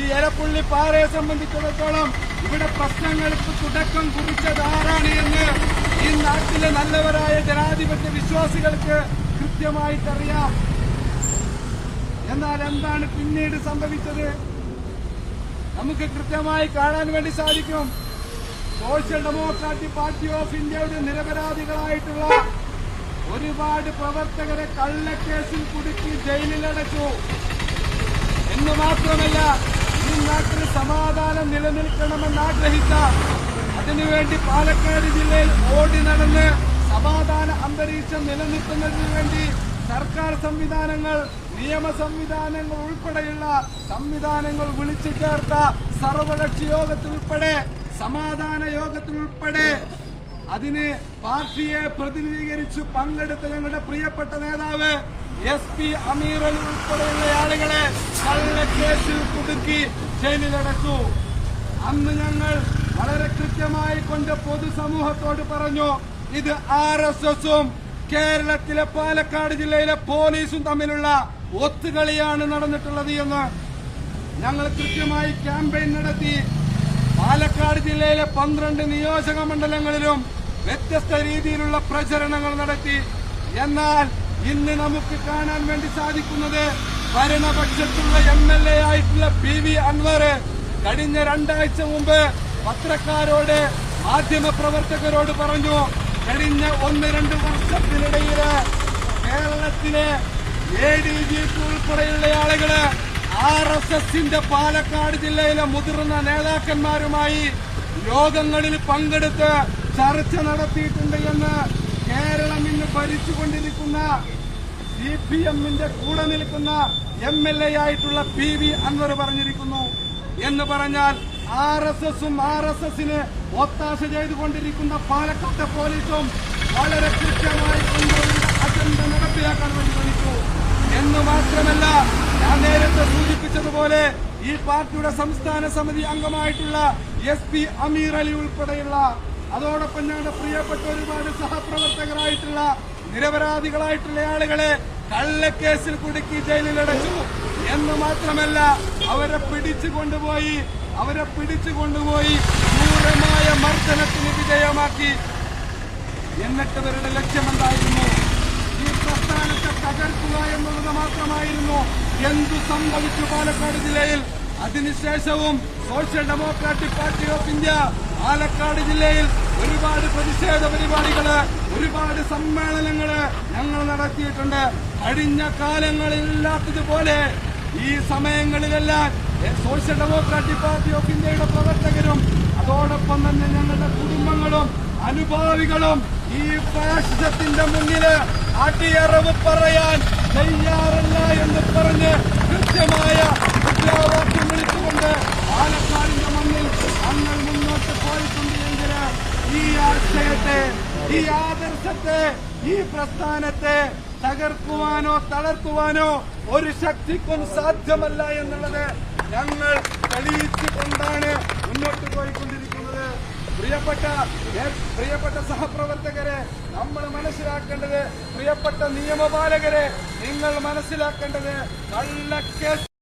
ഈ എലപ്പുള്ളി പാറയെ സംബന്ധിച്ചിടത്തോളം ഇവിടെ പ്രശ്നങ്ങൾക്ക് തുടക്കം കുറിച്ചത് ആരാണ് എന്ന് ഈ നാട്ടിലെ നല്ലവരായ ജനാധിപത്യ വിശ്വാസികൾക്ക് കൃത്യമായിട്ടറിയാം. എന്നാൽ എന്താണ് പിന്നീട് സംഭവിച്ചത്? നമുക്ക് കൃത്യമായി കാണാൻ വേണ്ടി സാധിക്കും. സോഷ്യൽ ഡെമോക്രാറ്റിക് പാർട്ടി ഓഫ് ഇന്ത്യയുടെ നിരപരാധികളായിട്ടുള്ള ഒരുപാട് പ്രവർത്തകരെ കള്ളക്കേസിൽ കുടുക്കി ജയിലിലടച്ചു. എന്ന് മാത്രമല്ല നാട്ടിൽ സമാധാനം നിലനിൽക്കണമെന്ന് ആഗ്രഹിച്ച അതിനുവേണ്ടി പാലക്കാട് ജില്ലയിൽ ഓടി നടന്ന് സമാധാന അന്തരീക്ഷം നിലനിർത്തുന്നതിന് വേണ്ടി സർക്കാർ സംവിധാനങ്ങൾ നിയമ സംവിധാനങ്ങൾ ഉൾപ്പെടെയുള്ള സംവിധാനങ്ങൾ വിളിച്ചു ചേർത്ത സർവകക്ഷി യോഗത്തിലുൾപ്പെടെ സമാധാന യോഗത്തിലുൾപ്പെടെ അതിന് പാർട്ടിയെ പ്രതിനിധീകരിച്ച് പങ്കെടുത്ത ഞങ്ങളുടെ പ്രിയപ്പെട്ട നേതാവ് എസ് പി അമീർ അലി ഉൾപ്പെടെയുള്ള ആളുകളെ കള്ളക്കേസിൽ കുടുക്കി ജയിലിലടച്ചു അന്ന് ഞങ്ങൾ വളരെ കൃത്യമായി കൊണ്ട് പൊതുസമൂഹത്തോട് പറഞ്ഞു ഇത് ആർ എസ് എസും കേരളത്തിലെ പാലക്കാട് ജില്ലയിലെ പോലീസും തമ്മിലുള്ള ഒത്തുകളിയാണ് നടന്നിട്ടുള്ളത് എന്ന് ഞങ്ങൾ കൃത്യമായി ക്യാമ്പയിൻ നടത്തി. പാലക്കാട് ജില്ലയിലെ പന്ത്രണ്ട് നിയോജക മണ്ഡലങ്ങളിലും വ്യത്യസ്ത രീതിയിലുള്ള പ്രചരണങ്ങൾ നടത്തി. എന്നാൽ ഇന്ന് നമുക്ക് കാണാൻ വേണ്ടി സാധിക്കുന്നത് ഭരണപക്ഷത്തുള്ള എം എൽ എ ആയിട്ടുള്ള പി വി അൻവർ കഴിഞ്ഞ രണ്ടാഴ്ച മുമ്പ് പത്രക്കാരോട് മാധ്യമ പ്രവർത്തകരോട് പറഞ്ഞു കഴിഞ്ഞ ഒന്ന് രണ്ട് വർഷത്തിനിടയിൽ കേരളത്തിലെ എ ഡി ജി പി ഉൾപ്പെടെയുള്ള ആളുകൾ ആർ എസ് എസിന്റെ പാലക്കാട് ജില്ലയിലെ മുതിർന്ന നേതാക്കന്മാരുമായി യോഗങ്ങളിൽ പങ്കെടുത്ത് ചർച്ച നടത്തിയിട്ടുണ്ട് എന്ന് കേരളം ഇന്ന് ഭരിച്ചുകൊണ്ടിരിക്കുന്ന സി പി എമ്മിന്റെ കൂടെ നിൽക്കുന്ന എം എൽ എ ആയിട്ടുള്ള പി വി അൻവർ പറഞ്ഞിരിക്കുന്നു. എന്ന് പറഞ്ഞാൽ ആർ എസ് എസും ആർ എസ് എസിന് ഒത്താശ ചെയ്തുകൊണ്ടിരിക്കുന്ന പാലക്കാട്ടെ പോലീസും വളരെ കൃത്യമായി അജണ്ട നടപ്പിലാക്കാൻ വേണ്ടി ശ്രമിച്ചു. എന്ന് മാത്രമല്ല ഞാൻ നേരത്തെ സൂചിപ്പിച്ചതുപോലെ ഈ പാർട്ടിയുടെ സംസ്ഥാന സമിതി അംഗമായിട്ടുള്ള എസ് പി അമീർ അലി ഉൾപ്പെടെയുള്ള അതോടൊപ്പം ഞങ്ങളുടെ പ്രിയപ്പെട്ട ഒരുപാട് സഹപ്രവർത്തകരായിട്ടുള്ള നിരപരാധികളായിട്ടുള്ള ആളുകളെ കള്ളക്കേസിൽ കുടുക്കി ജയിലിലടച്ചു. എന്ന് മാത്രമല്ല അവരെ പിടിച്ചു കൊണ്ടുപോയി അവരെ പിടിച്ചു കൊണ്ടുപോയി ക്രൂരമായ മർദ്ദനത്തിന് വിധേയമാക്കി. എന്നിട്ട് ഇവരുടെ ലക്ഷ്യമെന്തായിരുന്നു ഈ പ്രസ്ഥാനത്തെ തകർക്കുക എന്നുള്ളത് മാത്രമായിരുന്നു. എന്തു സംഭവിച്ചു പാലക്കാട് ജില്ലയിൽ? അതിനുശേഷവും social democratic party of India Palakkad ജില്ലയിൽ ഒരുപാട് പ്രതിഷേധ പരിപാടികൾ ഒരുപാട് സമ്മേളനങ്ങൾ ഞങ്ങൾ നടത്തിയിട്ടുണ്ട്. കഴിഞ്ഞ കാലങ്ങളില്ലാത്തതുപോലെ ഈ സമയങ്ങളിലെല്ലാം സോഷ്യൽ ഡെമോക്രാറ്റിക് പാർട്ടി ഓഫ് ഇന്ത്യയുടെ പ്രവർത്തകരും അതോടൊപ്പം തന്നെ ഞങ്ങളുടെ കുടുംബങ്ങളും അനുഭാവികളും ഈ ഫാഷിസത്തിന്റെ മുന്നിൽ അടിയറവ് പറയാൻ തയ്യാറല്ല എന്ന് പറഞ്ഞ് കൃത്യമായ മുദ്രാവാക്യം വിളിച്ചുകൊണ്ട് പാലക്കാടിന്റെ മണ്ണിൽ മുന്നോട്ട് പോയിട്ടുണ്ടെങ്കിൽ ഈ ആശയത്തെ ഈ ആദർശത്തെ ഈ പ്രസ്ഥാനത്തെ തകർക്കുവാനോ തളർത്തുവാനോ ഒരു ശക്തിക്കും സാധ്യമല്ല എന്നുള്ളത് ഞങ്ങൾ തെളിയിച്ചുകൊണ്ടാണ് മുന്നോട്ട് പോയിക്കൊണ്ടിരിക്കുന്നത്. പ്രിയപ്പെട്ട പ്രിയപ്പെട്ട സഹപ്രവർത്തകരെ നമ്മൾ മനസ്സിലാക്കേണ്ടത് പ്രിയപ്പെട്ട നിയമപാലകരെ നിങ്ങൾ മനസ്സിലാക്കേണ്ടത് കള്ളക്കേസ്